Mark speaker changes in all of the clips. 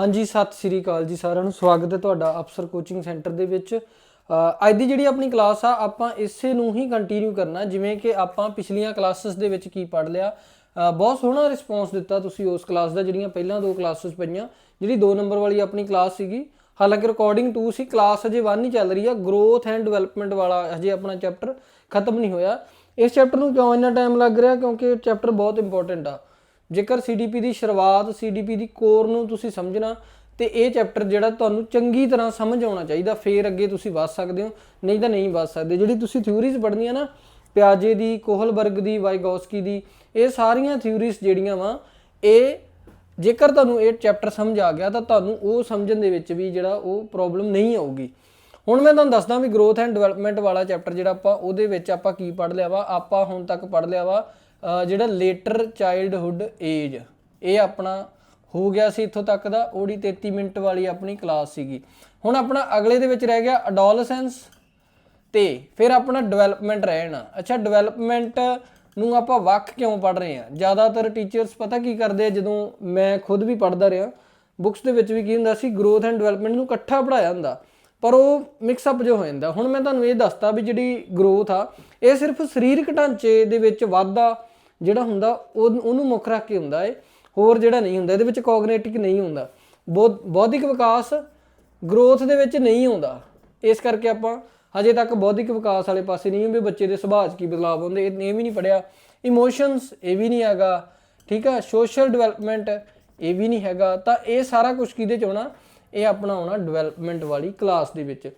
Speaker 1: ਹਾਂਜੀ, ਸਤਿ ਸ੍ਰੀ ਅਕਾਲ ਜੀ ਸਾਰਿਆਂ ਨੂੰ। ਸਵਾਗਤ ਹੈ ਤੁਹਾਡਾ ਅਫਸਰ ਕੋਚਿੰਗ ਸੈਂਟਰ ਦੇ ਵਿੱਚ। ਅੱਜ ਦੀ ਜਿਹੜੀ ਆਪਣੀ ਕਲਾਸ ਆ, ਆਪਾਂ ਇਸੇ ਨੂੰ ਹੀ ਕੰਟੀਨਿਊ ਕਰਨਾ, ਜਿਵੇਂ ਕਿ ਆਪਾਂ ਪਿਛਲੀਆਂ ਕਲਾਸਸ ਦੇ ਵਿੱਚ ਕੀ ਪੜ ਲਿਆ। ਬਹੁਤ ਸੋਹਣਾ ਰਿਸਪੌਂਸ ਦਿੱਤਾ ਤੁਸੀਂ ਉਸ ਕਲਾਸ ਦਾ, ਜਿਹੜੀਆਂ ਪਹਿਲਾਂ ਦੋ ਕਲਾਸਸ ਪਈਆਂ, ਜਿਹੜੀ 2 ਨੰਬਰ ਵਾਲੀ ਆਪਣੀ ਕਲਾਸ ਸੀਗੀ। ਹਾਲਾਂਕਿ ਰਿਕਾਰਡਿੰਗ 2 ਸੀ ਕਲਾਸ ਅਜੇ 1 ਹੀ ਚੱਲ ਰਹੀ ਆ। ਗਰੋਥ ਐਂਡ ਡਿਵੈਲਪਮੈਂਟ ਵਾਲਾ ਹਜੇ ਆਪਣਾ ਚੈਪਟਰ ਖਤਮ ਨਹੀਂ ਹੋਇਆ। ਇਸ ਚੈਪਟਰ ਨੂੰ ਕਿਉਂ ਇੰਨਾ ਟਾਈਮ ਲੱਗ ਰਿਹਾ? ਕਿਉਂਕਿ ਚੈਪਟਰ ਬਹੁਤ ਇੰਪੋਰਟੈਂਟ ਆ। ਜੇਕਰ ਸੀਡੀਪੀ ਦੀ ਸ਼ੁਰੂਆਤ ਸੀਡੀਪੀ ਦੀ ਕੋਰ ਨੂੰ ਤੁਸੀਂ ਸਮਝਣਾ, ਤੇ ਇਹ ਚੈਪਟਰ ਜਿਹੜਾ ਤੁਹਾਨੂੰ ਚੰਗੀ ਤਰ੍ਹਾਂ ਸਮਝ ਆਉਣਾ ਚਾਹੀਦਾ, ਫੇਰ ਅੱਗੇ ਤੁਸੀਂ ਵੱਧ ਸਕਦੇ ਹੋ, ਨਹੀਂ ਤਾਂ ਨਹੀਂ ਵੱਧ ਸਕਦੇ। ਜਿਹੜੀ ਤੁਸੀਂ ਥਿਊਰੀਜ਼ ਪੜ੍ਹਨੀਆਂ ਨਾ, ਪਿਆਜੇ ਦੀ, ਕੋਹਲਬਰਗ ਦੀ, ਵਾਈਗੋਸਕੀ ਦੀ, ਇਹ ਸਾਰੀਆਂ ਥਿਊਰੀਜ਼ ਜਿਹੜੀਆਂ ਵਾ, ਇਹ ਜੇਕਰ ਤੁਹਾਨੂੰ ਇਹ ਚੈਪਟਰ ਸਮਝ ਆ ਗਿਆ, ਤਾਂ ਤੁਹਾਨੂੰ ਉਹ ਸਮਝਣ ਦੇ ਵਿੱਚ ਵੀ ਜਿਹੜਾ ਉਹ ਪ੍ਰੋਬਲਮ ਨਹੀਂ ਆਊਗੀ। ਹੁਣ ਮੈਂ ਤੁਹਾਨੂੰ ਦੱਸਦਾ ਵੀ ਗਰੋਥ ਐਂਡ ਡਿਵੈਲਪਮੈਂਟ ਵਾਲਾ ਚੈਪਟਰ ਜਿਹੜਾ ਆਪਾਂ, ਉਹਦੇ ਵਿੱਚ ਆਪਾਂ ਕੀ ਪੜ੍ਹ ਲਿਆ ਵਾ, ਆਪਾਂ ਹੁਣ ਤੱਕ ਪੜ੍ਹ ਲਿਆ ਵਾ ਜਿਹੜਾ ਲੇਟਰ ਚਾਈਲਡਹੁੱਡ ਏਜ ਇਹ ਆਪਣਾ ਹੋ ਗਿਆ ਸੀ ਇੱਥੋਂ ਤੱਕ ਦਾ, ਉਹਦੀ 33 ਮਿੰਟ ਵਾਲੀ ਆਪਣੀ ਕਲਾਸ ਸੀਗੀ। ਹੁਣ ਆਪਣਾ ਅਗਲੇ ਦੇ ਵਿੱਚ ਰਹਿ ਗਿਆ ਅਡੋਲਸੈਂਸ ਤੇ ਫਿਰ ਆਪਣਾ ਡਿਵੈਲਪਮੈਂਟ ਰਹਿਣਾ। ਅੱਛਾ ਡਿਵੈਲਪਮੈਂਟ ਨੂੰ ਆਪਾਂ ਵੱਖ ਕਿਉਂ ਪੜ ਰਹੇ ਆ ਜ਼ਿਆਦਾਤਰ ਟੀਚਰਸ ਪਤਾ ਕੀ ਕਰਦੇ ਆ, ਜਦੋਂ ਮੈਂ ਖੁਦ ਵੀ ਪੜਦਾ ਰਿਹਾ ਬੁੱਕਸ ਦੇ ਵਿੱਚ ਵੀ ਕੀ ਹੁੰਦਾ ਸੀ ਗਰੋਥ ਐਂਡ ਡਿਵੈਲਪਮੈਂਟ ਨੂੰ ਇਕੱਠਾ ਪੜਾਇਆ ਹੁੰਦਾ ਪਰ ਉਹ ਮਿਕਸ ਅਪ ਜੋ ਹੋ ਜਾਂਦਾ। ਹੁਣ ਮੈਂ ਤੁਹਾਨੂੰ ਇਹ ਦੱਸਤਾ ਵੀ ਜਿਹੜੀ ਗਰੋਥ ਆ, ਇਹ ਸਿਰਫ ਸਰੀਰਕ ਢਾਂਚੇ ਦੇ ਵਿੱਚ ਵਾਧਾ ਜਿਹੜਾ ਹੁੰਦਾ, ਉਹ ਉਹਨੂੰ ਮੁੱਖ ਰੱਖ ਕੇ ਹੁੰਦਾ ਏ। ਹੋਰ ਜਿਹੜਾ ਨਹੀਂ ਹੁੰਦਾ, ਇਹਦੇ ਵਿੱਚ ਕੋਗਨੀਟਿਵ ਨਹੀਂ ਹੁੰਦਾ। ਬੌਧ- ਬੌਧਿਕ ਵਿਕਾਸ ਗਰੋਥ ਦੇ ਵਿੱਚ ਨਹੀਂ ਆਉਂਦਾ। ਇਸ ਕਰਕੇ ਆਪਾਂ ਹਜੇ ਤੱਕ ਬੌਧਿਕ ਵਿਕਾਸ ਵਾਲੇ ਪਾਸੇ ਨਹੀਂ ਵੀ ਬੱਚੇ ਦੇ ਸੁਭਾਅ 'ਚ ਕੀ ਬਦਲਾਅ ਆਉਂਦੇ, ਇਹ ਇਹ ਵੀ ਨਹੀਂ ਪੜਿਆ ਇਮੋਸ਼ਨਸ ਇਹ ਵੀ ਨਹੀਂ ਹੈਗਾ। ਠੀਕ ਆ? ਸੋਸ਼ਲ ਡਿਵੈਲਪਮੈਂਟ ਇਹ ਵੀ ਨਹੀਂ ਹੈਗਾ। ਤਾਂ ਇਹ ਸਾਰਾ ਕੁਝ ਕਿਹਦੇ ਚ ਆਉਣਾ? ਇਹ ਆਪਣਾ ਆਉਣਾ ਡਿਵੈਲਪਮੈਂਟ ਵਾਲੀ ਕਲਾਸ ਦੇ ਵਿੱਚ।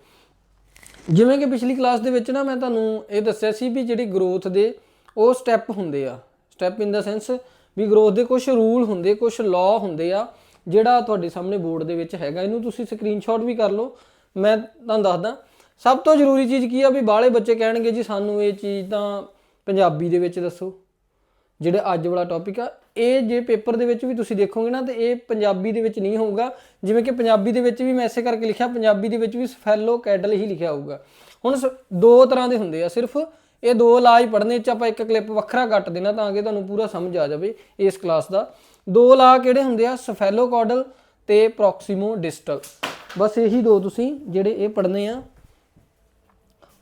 Speaker 1: ਜਿਵੇਂ ਕਿ ਪਿਛਲੀ ਕਲਾਸ ਦੇ ਵਿੱਚ ਨਾ ਮੈਂ ਤੁਹਾਨੂੰ ਇਹ ਦੱਸਿਆ ਸੀ ਵੀ ਜਿਹੜੀ ਗਰੋਥ ਦੇ ਉਹ ਸਟੈਪ ਹੁੰਦੇ ਆ। ਸਟੈਪ ਇਨ ਦਾ ਸੈਂਸ ਵੀ ਗਰੋਥ ਦੇ ਕੁਝ ਰੂਲ ਹੁੰਦੇ ਕੁਝ ਲਾਅ ਹੁੰਦੇ ਆ, ਜਿਹੜਾ ਤੁਹਾਡੇ ਸਾਹਮਣੇ ਬੋਰਡ ਦੇ ਵਿੱਚ ਹੈਗਾ, ਇਹਨੂੰ ਤੁਸੀਂ ਸਕਰੀਨਸ਼ਾਟ ਵੀ ਕਰ ਲਓ। ਮੈਂ ਤੁਹਾਨੂੰ ਦੱਸਦਾ, ਸਭ ਤੋਂ ਜ਼ਰੂਰੀ ਚੀਜ਼ ਕੀ ਆ ਵੀ ਬਾਹਲੇ ਬੱਚੇ ਕਹਿਣਗੇ, ਜੀ ਸਾਨੂੰ ਇਹ ਚੀਜ਼ ਤਾਂ ਪੰਜਾਬੀ ਦੇ ਵਿੱਚ ਦੱਸੋ। ਜਿਹੜਾ ਅੱਜ ਵਾਲਾ ਟੌਪਿਕ ਆ, ਇਹ ਜੇ ਪੇਪਰ ਦੇ ਵਿੱਚ ਵੀ ਤੁਸੀਂ ਦੇਖੋਗੇ ਨਾ, ਤੇ ਇਹ ਪੰਜਾਬੀ ਦੇ ਵਿੱਚ ਨਹੀਂ ਹੋਊਗਾ। ਜਿਵੇਂ ਕਿ ਪੰਜਾਬੀ ਦੇ ਵਿੱਚ ਵੀ ਮੈਂ ਐਸੇ ਕਰਕੇ ਲਿਖਿਆ, ਪੰਜਾਬੀ ਦੇ ਵਿੱਚ ਵੀ ਸਫੈਲੋ ਕੈਡਲ ਹੀ ਲਿਖਿਆ ਹੋਊਗਾ। ਹੁਣ ਸ- ਦੋ ਤਰ੍ਹਾਂ ਦੇ ਹੁੰਦੇ ਆ, ਸਿਰਫ ਇਹ ਦੋ ਲਾ ਹੀ ਪੜ੍ਹਨੇ ਚ ਆਪਾਂ ਇੱਕ ਕਲਿੱਪ ਵੱਖਰਾ ਕੱਟ ਦੇਣਾ ਤਾਂ ਕਿ ਤੁਹਾਨੂੰ ਪੂਰਾ ਸਮਝ ਆ ਜਾਵੇ ਇਸ ਕਲਾਸ ਦਾ। ਦੋ ਲਾ ਕਿਹੜੇ ਹੁੰਦੇ ਆ? ਸਫੈਲੋ ਕੌਡਲ ਤੇ ਪ੍ਰੋਕਸੀਮੋ ਡਿਸਟਲ ਬਸ ਇਹੀ ਦੋ ਤੁਸੀਂ ਜਿਹੜੇ ਇਹ ਪੜ੍ਹਨੇ ਆ।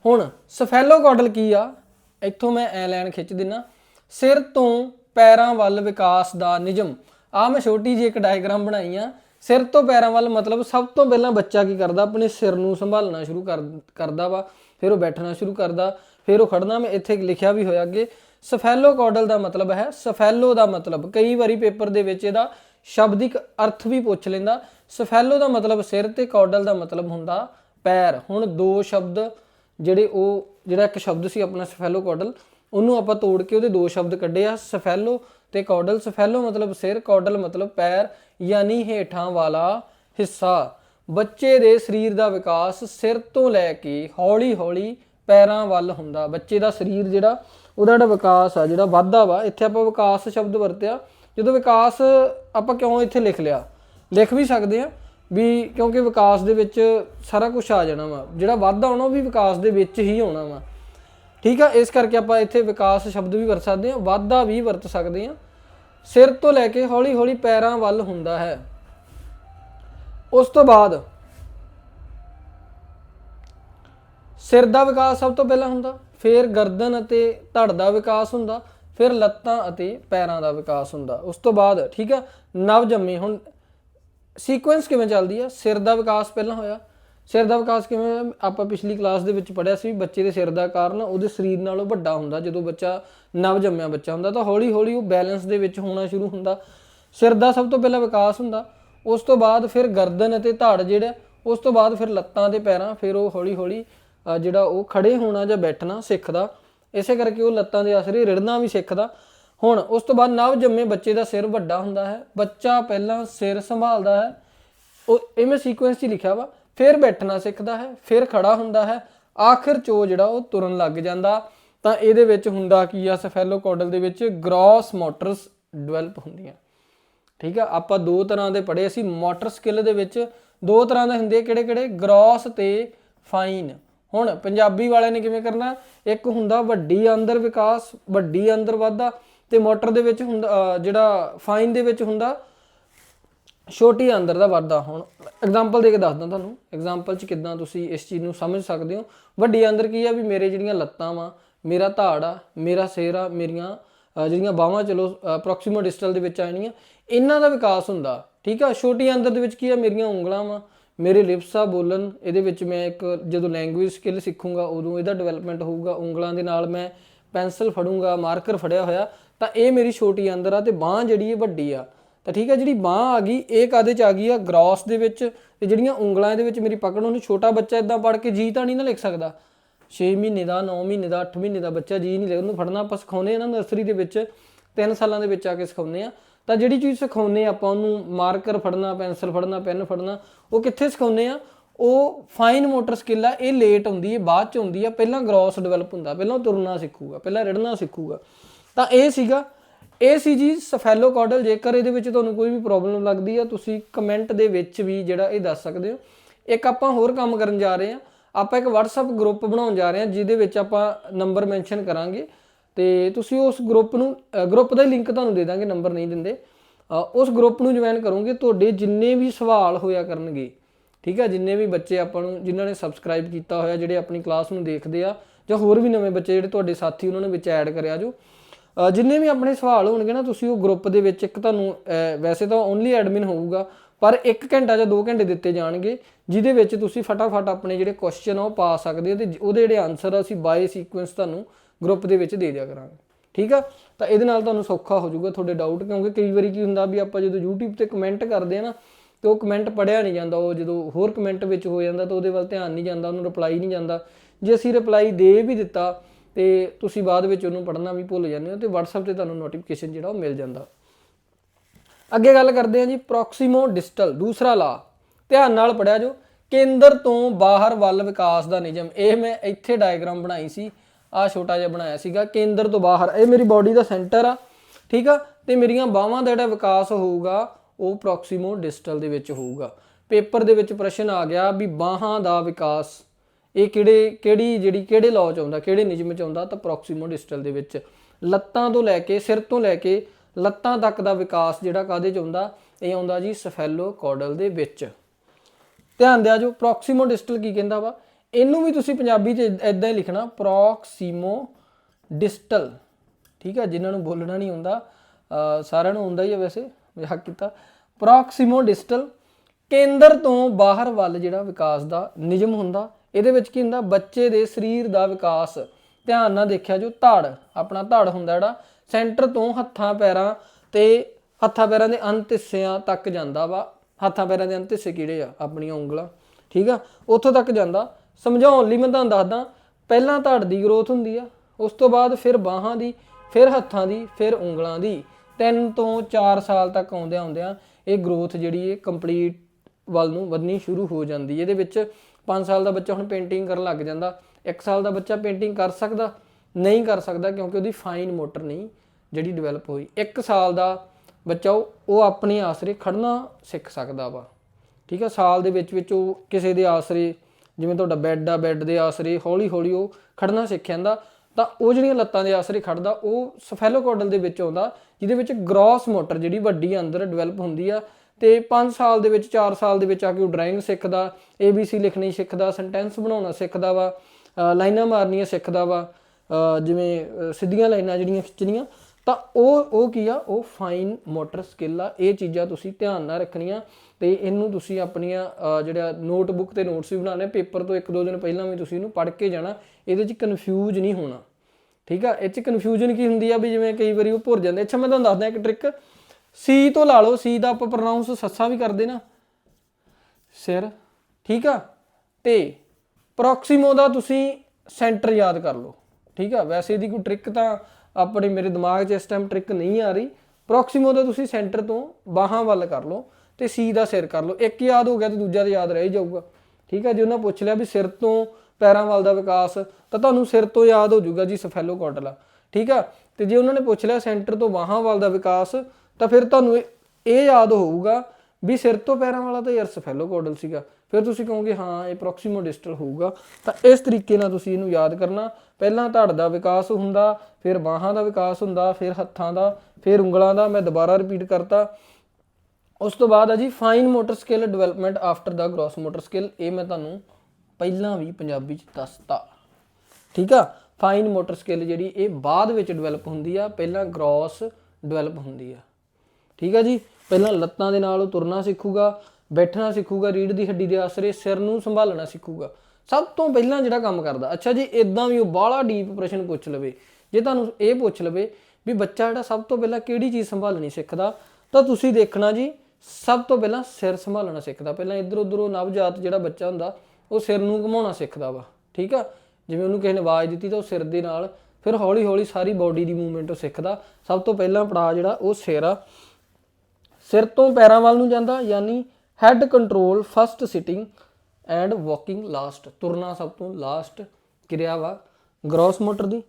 Speaker 1: ਹੁਣ ਸਫੈਲੋ ਕੌਡਲ ਕੀ ਆ? ਇੱਥੋਂ ਮੈਂ ਐ ਲਾਈਨ ਖਿੱਚ ਦਿੰਨਾ। ਸਿਰ ਤੋਂ ਪੈਰਾਂ ਵੱਲ ਵਿਕਾਸ ਦਾ ਨਿਯਮ। ਆ ਮੈਂ ਛੋਟੀ ਜਿਹੀ ਇੱਕ ਡਾਇਗਰਾਮ ਬਣਾਈ ਆ। ਸਿਰ ਤੋਂ ਪੈਰਾਂ ਵੱਲ ਮਤਲਬ ਸਭ ਤੋਂ ਪਹਿਲਾਂ ਬੱਚਾ ਕੀ ਕਰਦਾ? ਆਪਣੇ ਸਿਰ ਨੂੰ ਸੰਭਾਲਣਾ ਸ਼ੁਰੂ ਕਰ, ਕਰਦਾ ਵਾ। ਫਿਰ ਉਹ ਬੈਠਣਾ ਸ਼ੁਰੂ ਕਰਦਾ। ਫਿਰ ਉਹ ਖੜਨਾ, ਮੈਂ ਇੱਥੇ ਲਿਖਿਆ ਵੀ ਹੋਇਆ ਅੱਗੇ ਸਫੈਲੋ ਕੌਡਲ ਦਾ ਮਤਲਬ ਹੈ, ਸਫੈਲੋ ਦਾ ਮਤਲਬ। ਕਈ ਵਾਰੀ ਪੇਪਰ ਦੇ ਵਿੱਚ ਇਹਦਾ ਸ਼ਬਦਿਕ ਅਰਥ ਵੀ ਪੁੱਛ ਲੈਂਦਾ। ਸਫੈਲੋ ਦਾ ਮਤਲਬ ਸਿਰ ਤੇ ਕੌਡਲ ਦਾ ਮਤਲਬ ਹੁੰਦਾ ਪੈਰ। ਹੁਣ ਦੋ ਸ਼ਬਦ ਜਿਹੜੇ ਉਹ, ਜਿਹੜਾ ਇੱਕ ਸ਼ਬਦ ਸੀ ਆਪਣਾ ਸਫੈਲੋ ਕੌਡਲ ਉਹਨੂੰ ਆਪਾਂ ਤੋੜ ਕੇ ਉਹਦੇ ਦੋ ਸ਼ਬਦ ਕੱਢੇ ਆ, ਸਫੈਲੋ ਤੇ ਕੌਡਲ। ਸਫੈਲੋ ਮਤਲਬ ਸਿਰ, ਕੌਡਲ ਮਤਲਬ ਪੈਰ, ਯਾਨੀ ਹੇਠਾਂ ਵਾਲਾ ਹਿੱਸਾ। ਬੱਚੇ ਦੇ ਸਰੀਰ ਦਾ ਵਿਕਾਸ ਸਿਰ ਤੋਂ ਲੈ ਕੇ ਹੌਲੀ-ਹੌਲੀ ਪੈਰਾਂ ਵੱਲ ਹੁੰਦਾ। ਬੱਚੇ ਦਾ ਸਰੀਰ ਜਿਹੜਾ, ਉਹਦਾ ਜਿਹੜਾ ਵਿਕਾਸ ਆ, ਜਿਹੜਾ ਵਾਧਾ ਵਾ, ਇੱਥੇ ਆਪਾਂ ਵਿਕਾਸ ਸ਼ਬਦ ਵਰਤਿਆ। ਜਦੋਂ ਵਿਕਾਸ ਆਪਾਂ ਕਿਉਂ ਇੱਥੇ ਲਿਖ ਲਿਆ? ਲਿਖ ਵੀ ਸਕਦੇ ਆ ਵੀ ਕਿਉਂਕਿ ਵਿਕਾਸ ਦੇ ਵਿੱਚ ਸਾਰਾ ਕੁਝ ਆ ਜਾਣਾ ਵਾ। ਜਿਹੜਾ ਵਾਧਾ ਹੋਣਾ, ਉਹ ਵੀ ਵਿਕਾਸ ਦੇ ਵਿੱਚ ਹੀ ਆਉਣਾ ਵਾ। ਠੀਕ ਆ? ਇਸ ਕਰਕੇ ਆਪਾਂ ਇੱਥੇ ਵਿਕਾਸ ਸ਼ਬਦ ਵੀ ਵਰਤ ਸਕਦੇ ਹਾਂ, ਵਾਧਾ ਵੀ ਵਰਤ ਸਕਦੇ ਹਾਂ। ਸਿਰ ਤੋਂ ਲੈ ਕੇ ਹੌਲੀ ਹੌਲੀ ਪੈਰਾਂ ਵੱਲ ਹੁੰਦਾ ਹੈ। ਉਸ ਤੋਂ ਬਾਅਦ ਸਿਰ ਦਾ ਵਿਕਾਸ ਸਭ ਤੋਂ ਪਹਿਲਾਂ ਹੁੰਦਾ, ਫਿਰ ਗਰਦਨ ਅਤੇ ਧੜ ਦਾ ਵਿਕਾਸ ਹੁੰਦਾ, ਫਿਰ ਲੱਤਾਂ ਅਤੇ ਪੈਰਾਂ ਦਾ ਵਿਕਾਸ ਹੁੰਦਾ। ਉਸ ਤੋਂ ਬਾਅਦ ਠੀਕ ਆ ਨਵ ਜੰਮੇ ਹੁਣ ਸੀਕੁਐਂਸ ਕਿਵੇਂ ਚੱਲਦੀ ਆ? ਸਿਰ ਦਾ ਵਿਕਾਸ ਪਹਿਲਾਂ ਹੋਇਆ। ਸਿਰ ਦਾ ਵਿਕਾਸ ਕਿਵੇਂ ਆਪਾਂ ਪਿਛਲੀ ਕਲਾਸ ਦੇ ਵਿੱਚ ਪੜਿਆ ਸੀ ਬੱਚੇ ਦੇ ਸਿਰ ਦਾ ਕਾਰਨ ਉਹਦੇ ਸਰੀਰ ਨਾਲੋਂ ਵੱਡਾ ਹੁੰਦਾ, ਜਦੋਂ ਬੱਚਾ ਨਵ ਜੰਮਿਆ ਬੱਚਾ ਹੁੰਦਾ, ਤਾਂ ਹੌਲੀ ਹੌਲੀ ਉਹ ਬੈਲੈਂਸ ਦੇ ਵਿੱਚ ਹੋਣਾ ਸ਼ੁਰੂ ਹੁੰਦਾ। ਸਿਰ ਦਾ ਸਭ ਤੋਂ ਪਹਿਲਾਂ ਵਿਕਾਸ ਹੁੰਦਾ, ਉਸ ਤੋਂ ਬਾਅਦ ਫਿਰ ਗਰਦਨ ਅਤੇ ਧੜ ਜਿਹੜਾ, ਉਸ ਤੋਂ ਬਾਅਦ ਫਿਰ ਲੱਤਾਂ ਤੇ ਪੈਰਾਂ, ਫਿਰ ਉਹ ਹੌਲੀ ਹੌਲੀ ਜਿਹੜਾ ਉਹ ਖੜੇ ਹੋਣਾ ਜਾਂ ਬੈਠਣਾ ਸਿੱਖਦਾ, ਇਸੇ ਕਰਕੇ ਉਹ ਲੱਤਾਂ ਦੇ ਆਸਰੇ ਰਿੜਨਾ ਵੀ ਸਿੱਖਦਾ। ਹੁਣ ਉਸ ਤੋਂ ਬਾਅਦ ਨਵ ਜੰਮੇ ਬੱਚੇ ਦਾ ਸਿਰ ਵੱਡਾ ਹੁੰਦਾ ਹੈ, ਬੱਚਾ ਪਹਿਲਾਂ ਸਿਰ ਸੰਭਾਲਦਾ ਹੈ, ਉਹ ਇਵੇਂ ਸੀਕੁਐਂਸ 'ਚ ਹੀ ਲਿਖਿਆ ਵਾ, ਫਿਰ ਬੈਠਣਾ ਸਿੱਖਦਾ ਹੈ, ਫਿਰ ਖੜਾ ਹੁੰਦਾ ਹੈ, ਆਖਿਰ ਚੋ ਜਿਹੜਾ ਉਹ ਤੁਰਨ ਲੱਗ ਜਾਂਦਾ। ਤਾਂ ਇਹਦੇ ਵਿੱਚ ਹੁੰਦਾ ਕੀ ਆ, ਸਫੈਲੋਕੋਡਲ ਦੇ ਵਿੱਚ ਗ੍ਰੋਸ ਮੋਟਰਸ ਡਿਵੈਲਪ ਹੁੰਦੀਆਂ। ਠੀਕ ਆ, ਆਪਾਂ ਦੋ ਤਰ੍ਹਾਂ ਦੇ ਪੜ੍ਹੇ, ਅਸੀਂ ਮੋਟਰ ਸਕਿੱਲ ਦੇ ਵਿੱਚ ਦੋ ਤਰ੍ਹਾਂ ਦੇ ਹੁੰਦੇ ਕਿਹੜੇ ਕਿਹੜੇ ਗ੍ਰੋਸ ਤੇ ਫਾਈਨ ਹੁਣ ਪੰਜਾਬੀ ਵਾਲਿਆਂ ਨੇ ਕਿਵੇਂ ਕਰਨਾ? ਇੱਕ ਹੁੰਦਾ ਵੱਡੀ ਅੰਦਰ ਵਿਕਾਸ, ਵੱਡੀ ਅੰਦਰ ਵਾਧਾ ਤੇ ਮੋਟਰ ਦੇ ਵਿੱਚ ਹੁੰਦਾ ਜਿਹੜਾ ਫਾਈਨ ਦੇ ਵਿੱਚ ਹੁੰਦਾ, ਛੋਟੀ ਅੰਦਰ ਦਾ ਵਾਧਾ। ਹੁਣ ਐਗਜ਼ਾਮਪਲ ਦੇ ਕੇ ਦੱਸਦਾ ਤੁਹਾਨੂੰ। ਐਗਜ਼ਾਮਪਲ 'ਚ ਕਿਦਾਂ ਤੁਸੀਂ ਇਸ ਚੀਜ਼ ਨੂੰ ਸਮਝ ਸਕਦੇ ਹੋ? ਵੱਡੀ ਅੰਦਰ ਕੀ ਆ ਵੀ ਮੇਰੇ ਜਿਹੜੀਆਂ ਲੱਤਾਂ ਵਾ, ਮੇਰਾ ਧਾੜ ਆ, ਮੇਰਾ ਸਿਰ ਆ, ਮੇਰੀਆਂ ਜਿਹੜੀਆਂ ਬਾਹਾਂ ਚਲੋ ਪ੍ਰੋਕਸੀਮੋ ਡਿਸਟਲ ਦੇ ਵਿੱਚ ਆਣੀਆਂ ਇਹਨਾਂ ਦਾ ਵਿਕਾਸ ਹੁੰਦਾ। ਠੀਕ ਆ? ਛੋਟੀ ਅੰਦਰ ਦੇ ਵਿੱਚ ਕੀ ਆ? ਮੇਰੀਆਂ ਉਂਗਲਾਂ ਵਾ। ਮੇਰੇ ਲਿਪਸ ਆ ਬੋਲਣ, ਇਹਦੇ ਵਿੱਚ ਮੈਂ ਇੱਕ ਜਦੋਂ ਲੈਂਗੁਏਜ ਸਕਿੱਲ ਸਿੱਖੂੰਗਾ, ਉਦੋਂ ਇਹਦਾ ਡਿਵੈਲਪਮੈਂਟ ਹੋਊਗਾ, ਉਂਗਲਾਂ ਦੇ ਨਾਲ ਮੈਂ ਪੈਨਸਲ ਫੜੂੰਗਾ ਮਾਰਕਰ ਫੜਿਆ ਹੋਇਆ, ਤਾਂ ਇਹ ਮੇਰੀ ਛੋਟੀ ਅੰਦਰ ਆ ਤੇ ਬਾਹ ਜਿਹੜੀ ਇਹ ਵੱਡੀ ਆ। ਤਾਂ ਠੀਕ ਆ, ਜਿਹੜੀ ਬਾਹ ਆ ਗਈ, ਇਹ ਕਾਦੇ ਚ ਆ ਗਈ ਆ? ਗ੍ਰੋਸ ਦੇ ਵਿੱਚ, ਤੇ ਜਿਹੜੀਆਂ ਉਂਗਲਾਂ ਦੇ ਵਿੱਚ ਮੇਰੀ ਪਕੜ, ਉਹਨੂੰ ਛੋਟਾ ਬੱਚਾ ਇਦਾਂ ਪੜ ਕੇ ਜੀ ਤਾਂ ਨਹੀਂ ਨਾ ਲਿਖ ਸਕਦਾ। 6 ਮਹੀਨੇ ਦਾ 9 ਮਹੀਨੇ ਦਾ 8 ਮਹੀਨੇ ਦਾ ਬੱਚਾ ਜੀ ਨਹੀਂ ਲਿਖ, ਉਹਨੂੰ ਫੜਨਾ ਆਪਾਂ ਸਿਖਾਉਂਦੇ ਆ ਨਾ ਨਰਸਰੀ ਦੇ ਵਿੱਚ 3 ਸਾਲਾਂ ਦੇ ਵਿੱਚ ਆ ਕੇ ਸਿਖਾਉਂਦੇ ਆ। ਤਾਂ ਜਿਹੜੀ ਚੀਜ਼ ਸਿਖਾਉਂਦੇ ਆ ਆਪਾਂ, ਉਹਨੂੰ ਮਾਰਕਰ ਫੜਨਾ, ਪੈਨਸਲ ਫੜਨਾ, ਪੈਨ ਫੜਨਾ, ਉਹ ਕਿੱਥੇ ਸਿਖਾਉਂਦੇ ਆ ਉਹ ਫਾਈਨ ਮੋਟਰ ਸਕਿੱਲ ਆ, ਇਹ ਲੇਟ ਹੁੰਦੀ ਹੈ, ਬਾਅਦ ਚ ਹੁੰਦੀ ਆ, ਪਹਿਲਾਂ ਗ੍ਰੋਸ ਡਿਵੈਲਪ ਹੁੰਦਾ, ਪਹਿਲਾਂ ਉਹ ਤੁਰਨਾ ਸਿੱਖੂਗਾ, ਪਹਿਲਾਂ ਰੜਨਾ ਸਿੱਖੂਗਾ। ਤਾਂ ਇਹ ਸੀਗਾ, ਇਹ ਸੀ ਜੀ ਸਫੈਲੋਕਾਡਲ ਜੇਕਰ ਇਹਦੇ ਵਿੱਚ ਤੁਹਾਨੂੰ ਕੋਈ ਵੀ ਪ੍ਰੋਬਲਮ ਲੱਗਦੀ ਆ, ਤੁਸੀਂ ਕਮੈਂਟ ਦੇ ਵਿੱਚ ਵੀ ਜਿਹੜਾ ਇਹ ਦੱਸ ਸਕਦੇ ਹੋ। ਇੱਕ ਆਪਾਂ ਹੋਰ ਕੰਮ ਕਰਨ ਜਾ ਰਹੇ ਆ ਆਪਾਂ ਇੱਕ WhatsApp ਗਰੁੱਪ ਬਣਾਉਣ ਜਾ ਰਹੇ ਆ ਜਿਹਦੇ ਵਿੱਚ ਆਪਾਂ ਨੰਬਰ ਮੈਂਸ਼ਨ ਕਰਾਂਗੇ। ਤੇ ਤੁਸੀਂ ਉਸ ਗਰੁੱਪ ਨੂੰ ਗਰੁੱਪ ਦਾ ਲਿੰਕ ਤੁਹਾਨੂੰ ਦੇ ਦਾਂਗੇ ਨੰਬਰ ਨਹੀਂ ਦਿੰਦੇ। ਉਸ ਗਰੁੱਪ ਨੂੰ ਜੁਆਇਨ ਕਰੋਗੇ, ਤੁਹਾਡੇ ਜਿੰਨੇ ਵੀ ਸਵਾਲ ਹੋਇਆ ਕਰਨਗੇ, ਠੀਕ ਹੈ ਜਿੰਨੇ ਵੀ ਬੱਚੇ ਆਪਾਂ ਨੂੰ, ਜਿਨ੍ਹਾਂ ਨੇ ਸਬਸਕ੍ਰਾਈਬ ਕੀਤਾ ਹੋਇਆ, ਜਿਹੜੇ ਆਪਣੀ ਕਲਾਸ ਨੂੰ ਦੇਖਦੇ ਆ, ਜਾਂ ਹੋਰ ਵੀ ਨਵੇਂ ਬੱਚੇ ਜਿਹੜੇ ਤੁਹਾਡੇ ਸਾਥੀ ਉਹਨਾਂ ਨੇ ਵਿੱਚ ਐਡ ਕਰਿਆ ਜੋ ਜਿੰਨੇ ਵੀ ਆਪਣੇ ਸਵਾਲ ਹੋਣਗੇ ਨਾ, ਤੁਸੀਂ ਉਹ ਗਰੁੱਪ ਦੇ ਵਿੱਚ ਇੱਕ ਤੁਹਾਨੂੰ ਵੈਸੇ ਤਾਂ ਓਨਲੀ ਐਡਮਿਨ ਹੋਊਗਾ, ਪਰ 1 ਘੰਟਾ ਜਾਂ 2 ਘੰਟੇ ਦਿੱਤੇ ਜਾਣਗੇ, ਜਿਹਦੇ ਵਿੱਚ ਤੁਸੀਂ ਫਟਾਫਟ ਆਪਣੇ ਜਿਹੜੇ ਕੁਐਸਚਨ ਆ ਉਹ ਪਾ ਸਕਦੇ ਹੋ, ਤੇ ਉਹਦੇ ਜਿਹੜੇ ਆਨਸਰ ਆ, ਅਸੀਂ ਬਾਏ ਸੀਕੁਐਂਸ ਤੁਹਾਨੂੰ ਗਰੁੱਪ ਦੇ ਵਿੱਚ ਦੇ ਦਿਆ ਕਰਾਂਗੇ। ਠੀਕ ਆ? ਤਾਂ ਇਹਦੇ ਨਾਲ ਤੁਹਾਨੂੰ ਸੌਖਾ ਹੋ ਜਾਊਗਾ ਤੁਹਾਡੇ ਡਾਊਟ ਕਿਉਂਕਿ ਕਈ ਵਾਰੀ ਕੀ ਹੁੰਦਾ ਵੀ ਆਪਾਂ ਜਦੋਂ YouTube ਤੇ ਕਮੈਂਟ ਕਰਦੇ ਆ ਨਾ, ਤੇ ਉਹ ਕਮੈਂਟ ਪੜਿਆ ਨਹੀਂ ਜਾਂਦਾ, ਉਹ ਜਦੋਂ ਹੋਰ ਕਮੈਂਟ ਵਿੱਚ ਹੋ ਜਾਂਦਾ ਤਾਂ ਉਹਦੇ ਵੱਲ ਧਿਆਨ ਨਹੀਂ ਜਾਂਦਾ, ਉਹਨੂੰ ਰਿਪਲਾਈ ਨਹੀਂ ਜਾਂਦਾ। ਜੇ ਅਸੀਂ ਰਿਪਲਾਈ ਦੇ ਵੀ ਦਿੱਤਾ, ਤੇ ਤੁਸੀਂ ਬਾਅਦ ਵਿੱਚ ਉਹਨੂੰ ਪੜ੍ਹਨਾ ਵੀ ਭੁੱਲ ਜਾਂਦੇ ਹੋ ਤੇ WhatsApp ਤੇ ਤੁਹਾਨੂੰ ਨੋਟੀਫਿਕੇਸ਼ਨ ਜਿਹੜਾ ਉਹ ਮਿਲ ਜਾਂਦਾ। ਅੱਗੇ ਗੱਲ ਕਰਦੇ ਹਾਂ ਜੀ ਪ੍ਰੋਕਸੀਮੋ ਡਿਸਟਲ ਦੂਸਰਾ ਲਾ। ਧਿਆਨ ਨਾਲ ਪੜਿਆ ਜੋ ਕੇਂਦਰ ਤੋਂ ਬਾਹਰ ਵੱਲ ਵਿਕਾਸ ਦਾ ਨਿਯਮ। ਇਹ ਮੈਂ ਇੱਥੇ ਡਾਇਗਰਾਮ ਬਣਾਈ ਸੀ। ਆ ਛੋਟਾ ਜਿਹਾ ਬਣਾਇਆ ਸੀਗਾ, ਕੇਂਦਰ ਤੋਂ ਬਾਹਰ। ਇਹ ਮੇਰੀ ਬਾਡੀ ਦਾ ਸੈਂਟਰ ਆ, ਠੀਕ ਆ? ਤੇ ਮੇਰੀਆਂ ਬਾਹਾਂ ਦਾ ਜਿਹੜਾ ਵਿਕਾਸ ਹੋਊਗਾ, ਉਹ ਪ੍ਰੋਕਸੀਮੋ ਡਿਸਟਲ ਦੇ ਵਿੱਚ ਹੋਊਗਾ। ਪੇਪਰ ਦੇ ਵਿੱਚ ਪ੍ਰਸ਼ਨ ਆ ਗਿਆ ਵੀ ਬਾਹਾਂ ਦਾ ਵਿਕਾਸ, ਇਹ ਕਿਹੜੇ, ਕਿਹੜੀ ਜਿਹੜੀ, ਕਿਹੜੇ ਲਾਅ ਚ ਆਉਂਦਾ, ਕਿਹੜੇ ਨਿਯਮ ਚ ਆਉਂਦਾ, ਤਾਂ ਪ੍ਰੋਕਸੀਮੋ ਡਿਸਟਲ ਦੇ ਵਿੱਚ। ਲੱਤਾਂ ਤੋਂ ਲੈ ਕੇ, ਸਿਰ ਤੋਂ ਲੈ ਕੇ ਲੱਤਾਂ ਤੱਕ ਦਾ ਵਿਕਾਸ ਜਿਹੜਾ ਕਾਦੇ ਚ ਆਉਂਦਾ, ਇਹ ਆਉਂਦਾ ਜੀ ਸਫੈਲੋ ਕੋਡਲ ਦੇ ਵਿੱਚ। ਧਿਆਨ ਦਿਆ ਜੋ ਪ੍ਰੋਕਸੀਮੋ ਡਿਸਟਲ ਕੀ ਕਹਿੰਦਾ ਵਾ? ਇਹਨੂੰ ਵੀ ਤੁਸੀਂ ਪੰਜਾਬੀ 'ਚ ਇਦਾਂ ਹੀ ਲਿਖਣਾ ਪ੍ਰੋਕਸੀਮੋ ਡਿਸਟਲ ਠੀਕ ਹੈ ਜਿਨ੍ਹਾਂ ਨੂੰ ਬੋਲਣਾ ਨਹੀਂ ਹੁੰਦਾ ਸਾਰਿਆਂ ਨੂੰ ਹੁੰਦਾ ਹੀ ਹੈ ਵੈਸੇ, ਮਜ਼ਾਕ ਕੀਤਾ। ਪ੍ਰੋਕਸੀਮੋ ਡਿਸਟਲ ਕੇਂਦਰ ਤੋਂ ਬਾਹਰ ਵੱਲ ਜਿਹੜਾ ਵਿਕਾਸ ਦਾ ਨਿਯਮ ਹੁੰਦਾ, ਇਹਦੇ ਵਿੱਚ ਕੀ ਹੁੰਦਾ, ਬੱਚੇ ਦੇ ਸਰੀਰ ਦਾ ਵਿਕਾਸ। ਧਿਆਨ ਨਾਲ ਦੇਖਿਆ ਜੋ ਧੜ, ਆਪਣਾ ਧੜ ਹੁੰਦਾ ਜਿਹੜਾ ਸੈਂਟਰ ਤੋਂ ਹੱਥਾਂ ਪੈਰਾਂ ਤੇ, ਹੱਥਾਂ ਪੈਰਾਂ ਦੇ ਅੰਤ ਹਿੱਸਿਆਂ ਤੱਕ ਜਾਂਦਾ ਵਾ। ਹੱਥਾਂ ਪੈਰਾਂ ਦੇ ਅੰਤ ਹਿੱਸੇ ਕਿਹੜੇ ਆ? ਆਪਣੀਆਂ ਉਂਗਲਾਂ। ਠੀਕ ਆ, ਉੱਥੋਂ ਤੱਕ ਜਾਂਦਾ। ਸਮਝਾਉਣ ਲਈ ਮੈਂ ਤੁਹਾਨੂੰ ਦੱਸਦਾ, ਪਹਿਲਾਂ ਧੜ ਦੀ ਗਰੋਥ ਹੁੰਦੀ ਆ, ਉਸ ਤੋਂ ਬਾਅਦ ਫਿਰ ਬਾਹਾਂ ਦੀ, ਫਿਰ ਹੱਥਾਂ ਦੀ, ਫਿਰ ਉਂਗਲਾਂ ਦੀ। 3 ਤੋਂ 4 ਸਾਲ ਤੱਕ ਆਉਂਦਿਆਂ ਆਉਂਦਿਆਂ ਇਹ ਗਰੋਥ ਜਿਹੜੀ ਹੈ ਕੰਪਲੀਟ ਵੱਲ ਨੂੰ ਵਧਣੀ ਸ਼ੁਰੂ ਹੋ ਜਾਂਦੀ ਹੈ ਇਹਦੇ ਵਿੱਚ 5 ਸਾਲ ਦਾ ਬੱਚਾ ਹੁਣ ਪੇਂਟਿੰਗ ਕਰਨ ਲੱਗ ਜਾਂਦਾ 1 ਸਾਲ ਦਾ ਬੱਚਾ ਪੇਂਟਿੰਗ ਕਰ ਸਕਦਾ, ਨਹੀਂ ਕਰ ਸਕਦਾ ਕਿਉਂਕਿ ਉਹਦੀ ਫਾਈਨ ਮੋਟਰ ਨਹੀਂ ਜਿਹੜੀ ਡਿਵੈਲਪ ਹੋਈ। 1 ਸਾਲ ਦਾ ਬੱਚਾ ਉਹ ਉਹ ਆਪਣੇ ਆਸਰੇ ਖੜਨਾ ਸਿੱਖ ਸਕਦਾ ਵਾ। ਠੀਕ ਹੈ ਸਾਲ ਦੇ ਵਿੱਚ ਵਿੱਚ ਉਹ ਕਿਸੇ ਦੇ ਆਸਰੇ ਜਿਵੇਂ ਤੁਹਾਡਾ ਬੈੱਡ ਆ ਬੈੱਡ ਦੇ ਆਸਰੇ ਹੌਲੀ ਹੌਲੀ ਉਹ ਖੜਨਾ ਸਿੱਖ ਜਾਂਦਾ, ਤਾਂ ਉਹ ਜਿਹੜੀਆਂ ਲੱਤਾਂ ਦੇ ਆਸਰੇ ਖੜਦਾ, ਉਹ ਸਫੈਲੋਕੋਡਲ ਦੇ ਵਿੱਚ ਆਉਂਦਾ, ਜਿਹਦੇ ਵਿੱਚ ਗ੍ਰੋਸ ਮੋਟਰ ਜਿਹੜੀ ਵੱਡੀ ਅੰਦਰ ਡਿਵੈਲਪ ਹੁੰਦੀ ਆ, ਤੇ 5 ਸਾਲ ਦੇ ਵਿੱਚ 4 ਸਾਲ ਦੇ ਵਿੱਚ ਆ ਕੇ ਉਹ ਡਰਾਇੰਗ ਸਿੱਖਦਾ ABC ਲਿਖਣੀ ਸਿੱਖਦਾ ਸੈਂਟੈਂਸ ਬਣਾਉਣਾ ਸਿੱਖਦਾ ਵਾ ਲਾਈਨਾਂ ਮਾਰਨੀਆਂ ਸਿੱਖਦਾ ਵਾ ਜਿਵੇਂ ਸਿੱਧੀਆਂ ਲਾਈਨਾਂ ਜਿਹੜੀਆਂ ਖਿੱਚਣੀਆਂ, ਤਾਂ ਉਹ ਉਹ ਕੀ ਆ, ਉਹ ਫਾਈਨ ਮੋਟਰ ਸਕਿੱਲ ਆ, ਇਹ ਚੀਜ਼ਾਂ ਤੁਸੀਂ ਧਿਆਨ ਨਾਲ ਰੱਖਣੀਆਂ ਤੇ ਇਹਨੂੰ ਤੁਸੀਂ ਆਪਣੀਆਂ ਜਿਹੜਾ ਨੋਟਬੁੱਕ ਤੇ ਨੋਟਸ ਵੀ ਬਣਾਉਣੇ ਪੇਪਰ ਤੋਂ ਇੱਕ ਦੋ ਦਿਨ ਪਹਿਲਾਂ ਵੀ ਤੁਸੀਂ ਇਹਨੂੰ ਪੜ੍ਹ ਕੇ ਜਾਣਾ, ਇਹਦੇ 'ਚ ਕਨਫਿਊਜ਼ ਨਹੀਂ ਹੋਣਾ। ਠੀਕ ਆ? ਇਹ 'ਚ ਕਨਫਿਊਜ਼ਨ ਕੀ ਹੁੰਦੀ ਆ ਵੀ ਜਿਵੇਂ ਕਈ ਵਾਰੀ ਉਹ ਭੁਰ ਜਾਂਦੇ। ਅੱਛਾ, ਮੈਂ ਤੁਹਾਨੂੰ ਦੱਸਦਾ ਇੱਕ ਟ੍ਰਿਕ ਸੀ ਤੋਂ ਲਾ ਲਓ, ਸੀ ਦਾ ਆਪਾਂ ਪ੍ਰੋਨਾਂਸ ਸੱਸਾ ਵੀ ਕਰਦੇ ਨਾ। ਸਿਰ। ਠੀਕ ਆ? ਤੇ ਪ੍ਰੋਕਸੀਮੋ ਦਾ ਤੁਸੀਂ ਸੈਂਟਰ ਯਾਦ ਕਰ ਲਓ। ਠੀਕ ਆ? ਵੈਸੇ ਇਹਦੀ ਕੋਈ ਟ੍ਰਿਕ ਤਾਂ ਆਪਣੇ ਮੇਰੇ ਦਿਮਾਗ 'ਚ ਇਸ ਟਾਈਮ ਟ੍ਰਿਕ ਨਹੀਂ ਆ ਰਹੀ। ਪ੍ਰੋਕਸੀਮੋ ਦਾ ਤੁਸੀਂ ਸੈਂਟਰ ਤੋਂ ਬਾਹਾਂ ਵੱਲ ਕਰ ਲਓ। ਤੇ ਸੀ ਦਾ ਸਿਰ ਕਰ ਲਓ। ਇੱਕ ਯਾਦ ਹੋ ਗਿਆ ਤੇ ਦੂਜਾ ਤੇ ਯਾਦ ਰਹਿ ਜਾਊਗਾ। ਠੀਕ ਆ ਜੇ ਉਹਨਾਂ ਪੁੱਛ ਲਿਆ ਵੀ ਸਿਰ ਤੋਂ ਪੈਰਾਂ ਵੱਲ ਦਾ ਵਿਕਾਸ, ਤਾਂ ਤੁਹਾਨੂੰ ਸਿਰ ਤੋਂ ਯਾਦ ਹੋ ਜਾਊਗਾ ਜੀ ਸਫੈਲੋਕੋਟਲਾ ਠੀਕ ਆ ਤੇ ਜੇ ਉਹਨਾਂ ਨੇ ਪੁੱਛ ਲਿਆ ਸੈਂਟਰ ਤੋਂ ਬਾਹਾਂ ਵੱਲ ਦਾ ਵਿਕਾਸ, ਤਾਂ ਫਿਰ ਤੁਹਾਨੂੰ ਇਹ- ਇਹ ਯਾਦ ਹੋਊਗਾ ਵੀ ਸਿਰ ਤੋਂ ਪੈਰਾਂ ਵਾਲਾ ਤਾਂ ਯਾਰ ਸਫੈਲੋਕੋਡਲ ਸੀਗਾ। ਫਿਰ ਤੁਸੀਂ ਕਹੋਗੇ, ਹਾਂ, ਇਹ ਪ੍ਰੋਕਸੀਮੋ ਡਿਸਟਲ ਹੋਊਗਾ। ਤਾਂ ਇਸ ਤਰੀਕੇ ਨਾਲ ਤੁਸੀਂ ਇਹਨੂੰ ਯਾਦ ਕਰਨਾ। ਪਹਿਲਾਂ ਧੜ ਦਾ ਵਿਕਾਸ ਹੁੰਦਾ, ਫਿਰ ਬਾਹਾਂ ਦਾ ਵਿਕਾਸ ਹੁੰਦਾ, ਫਿਰ ਹੱਥਾਂ ਦਾ, ਫਿਰ ਉਂਗਲਾਂ ਦਾ। ਮੈਂ ਦੁਬਾਰਾ ਰਿਪੀਟ ਕਰਤਾ। ਉਸ ਤੋਂ ਬਾਅਦ ਆ ਜੀ fine motor skill development after ਦਾ ਗ੍ਰੋਸ ਮੋਟਰ ਸਕਿੱਲ ਇਹ ਮੈਂ ਤੁਹਾਨੂੰ ਪਹਿਲਾਂ ਵੀ ਪੰਜਾਬੀ ਚ ਦੱਸਤਾ। ਠੀਕ ਆ? ਫਾਈਨ ਮੋਟਰ ਸਕਿੱਲ ਜਿਹੜੀ, ਇਹ ਬਾਅਦ ਵਿੱਚ ਡਿਵੈਲਪ ਹੁੰਦੀ ਆ, ਪਹਿਲਾਂ ਗ੍ਰੋਸ ਡਿਵੈਲਪ ਹੁੰਦੀ ਆ। ਠੀਕ ਆ ਜੀ? ਪਹਿਲਾਂ ਲੱਤਾਂ ਦੇ ਨਾਲ ਉਹ ਤੁਰਨਾ ਸਿੱਖੂਗਾ, ਬੈਠਣਾ ਸਿੱਖੂਗਾ ਰੀੜ ਦੀ ਹੱਡੀ ਦੇ ਆਸਰੇ ਸਿਰ ਨੂੰ ਸੰਭਾਲਣਾ ਸਿੱਖੂਗਾ। ਸਭ ਤੋਂ ਪਹਿਲਾਂ ਜਿਹੜਾ ਕੰਮ ਕਰਦਾ, ਅੱਛਾ ਜੀ ਇਦਾਂ ਵੀ ਉਹ ਬਾਹਲਾ ਡੀਪ ਪ੍ਰਸ਼ਨ ਪੁੱਛ ਲਵੇ। ਜੇ ਤੁਹਾਨੂੰ ਇਹ ਪੁੱਛ ਲਵੇ ਵੀ ਬੱਚਾ ਜਿਹੜਾ ਸਭ ਤੋਂ ਪਹਿਲਾਂ ਕਿਹੜੀ ਚੀਜ਼ ਸੰਭਾਲਣੀ ਸਿੱਖਦਾ, ਤਾਂ ਤੁਸੀਂ ਦੇਖਣਾ ਜੀ ਸਭ ਤੋਂ ਪਹਿਲਾਂ ਸਿਰ ਸੰਭਾਲਣਾ ਸਿੱਖਦਾ। ਪਹਿਲਾਂ ਇੱਧਰ ਉੱਧਰੋਂ ਨਵਜਾਤ ਜਿਹੜਾ ਬੱਚਾ ਹੁੰਦਾ, ਉਹ ਸਿਰ ਨੂੰ ਘੁਮਾਉਣਾ ਸਿੱਖਦਾ ਵਾ, ਠੀਕ ਆ? ਜਿਵੇਂ ਉਹਨੂੰ ਕਿਸੇ ਨੇ ਆਵਾਜ਼ ਦਿੱਤੀ ਤਾਂ ਉਹ ਸਿਰ ਦੇ ਨਾਲ ਫਿਰ ਹੌਲੀ ਹੌਲੀ ਸਾਰੀ ਬਾਡੀ ਦੀ ਮੂਵਮੈਂਟ ਉਹ ਸਿੱਖਦਾ। ਸਭ ਤੋਂ ਪਹਿਲਾਂ ਪੜਾਅ ਜਿਹੜਾ ਉਹ ਸਿਰ ਆ। ਸਿਰ ਤੋਂ ਪੈਰਾਂ ਵੱਲ ਨੂੰ ਜਾਂਦਾ, ਯਾਨੀ head control first sitting and walking last ਤੁਰਨਾ ਸਭ ਤੋਂ ਲਾਸਟ ਕਿਰਿਆ ਵਾ ਗ੍ਰੋਸ ਮੋਟਰ ਦੀ।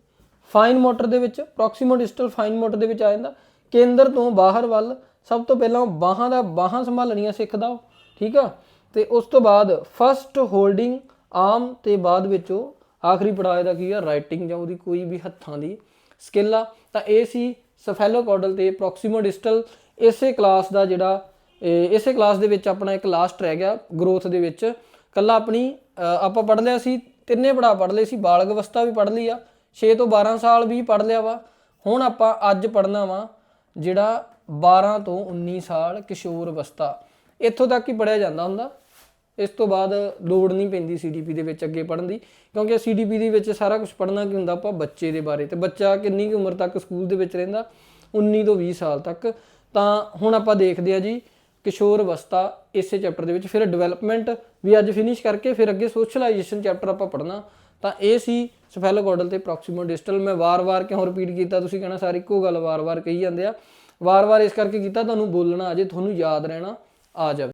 Speaker 1: ਫਾਈਨ ਮੋਟਰ ਦੇ ਵਿੱਚ ਪ੍ਰੋਕਸੀਮੋ ਡਿਸਟਲ ਫਾਈਨ ਮੋਟਰ ਦੇ ਵਿੱਚ ਆ ਜਾਂਦਾ। ਕੇਂਦਰ ਤੋਂ ਬਾਹਰ ਵੱਲ ਸਭ ਤੋਂ ਪਹਿਲਾਂ ਬਾਹਾਂ ਦਾ ਬਾਹਾਂ ਸੰਭਾਲਣੀਆਂ ਸਿੱਖਦਾ ਉਹ, ਠੀਕ ਆ? ਤੇ ਉਸ ਤੋਂ ਬਾਅਦ ਫਸਟ ਹੋਲਡਿੰਗ ਆਮ ਤੇ ਬਾਅਦ ਵਿੱਚ ਉਹ ਆਖਰੀ ਪੜਾਅ ਦਾ ਕੀ ਆ? ਰਾਈਟਿੰਗ ਜਾਂ ਉਹਦੀ ਕੋਈ ਵੀ ਹੱਥਾਂ ਦੀ ਸਕਿੱਲ ਆ। ਤਾਂ ਇਹ ਸੀ ਸਫੈਲੋਕੋਡਲ ਤੇ ਪ੍ਰੋਕਸੀਮੋ ਡਿਸਟਲ ਇਸੇ ਕਲਾਸ ਦਾ ਜਿਹੜਾ ਇਸੇ ਕਲਾਸ ਦੇ ਵਿੱਚ ਆਪਣਾ ਇੱਕ ਲਾਸਟ ਰਹਿ ਗਿਆ ਗਰੋਥ ਦੇ ਵਿੱਚ। ਕੱਲਾ ਆਪਣੀ ਆਪਾਂ ਪੜ ਲਿਆ ਸੀ, ਤਿੰਨੇ ਪੜਾ ਪੜ ਲਏ ਸੀ, ਬਾਲਗ ਅਵਸਥਾ ਵੀ ਪੜ ਲਈ ਆ। 6 ਤੋਂ 12 ਸਾਲ ਵੀ ਪੜ ਲਿਆ ਵਾ। ਹੁਣ ਆਪਾਂ ਅੱਜ ਪੜਨਾ ਵਾ ਜਿਹੜਾ 12 ਤੋਂ 19 ਸਾਲ ਕਿਸ਼ੋਰ ਅਵਸਥਾ। ਇੱਥੋਂ ਤੱਕ ਹੀ ਪੜਿਆ ਜਾਂਦਾ ਹੁੰਦਾ। ਇਸ ਤੋਂ ਬਾਅਦ ਲੋੜ ਨਹੀਂ ਪੈਂਦੀ ਸੀਡੀਪੀ ਦੇ ਵਿੱਚ ਅੱਗੇ ਪੜਨ ਦੀ, ਕਿਉਂਕਿ ਸੀਡੀਪੀ ਦੇ ਵਿੱਚ ਸਾਰਾ ਕੁਝ ਪੜਨਾ ਕੀ ਹੁੰਦਾ ਆਪਾਂ ਬੱਚੇ ਦੇ ਬਾਰੇ। ਤੇ ਬੱਚਾ ਕਿੰਨੀ ਕੁ ਉਮਰ ਤੱਕ ਸਕੂਲ ਦੇ ਵਿੱਚ ਰਹਿੰਦਾ? 19 ਤੋਂ 20 ਸਾਲ ਤੱਕ। ਤਾਂ ਹੁਣ ਆਪਾਂ ਦੇਖਦੇ ਆ ਜੀ, ਕਿਸ਼ੋਰ ਅਵਸਥਾ ਇਸੇ ਚੈਪਟਰ ਦੇ ਵਿੱਚ। ਫਿਰ ਡਿਵੈਲਪਮੈਂਟ ਵੀ ਅੱਜ ਫਿਨਿਸ਼ ਕਰਕੇ ਫਿਰ ਅੱਗੇ ਸੋਸ਼ਲਾਈਜੇਸ਼ਨ ਚੈਪਟਰ ਆਪਾਂ ਪੜਨਾ ਤਾਂ ਇਹ ਸੀ ਸਫੈਲੋਕੋਡਲ ਤੇ ਪ੍ਰੋਕਸੀਮੋ ਡਿਸਟਲ ਮੈਂ ਵਾਰ-ਵਾਰ ਕਿਉਂ ਰਿਪੀਟ ਕੀਤਾ? ਤੁਸੀਂ ਕਹਿਣਾ ਸਾਰੀ ਇੱਕੋ ਗੱਲ ਵਾਰ-ਵਾਰ ਕਹੀ ਜਾਂਦੇ ਆ। ਵਾਰ-ਵਾਰ ਇਸ ਕਰਕੇ ਕੀਤਾ ਤੁਹਾਨੂੰ ਬੋਲਣਾ ਅਜੇ ਤੁਹਾਨੂੰ ਯਾਦ ਰਹਿਣਾ ਆ ਜਾਵੇ।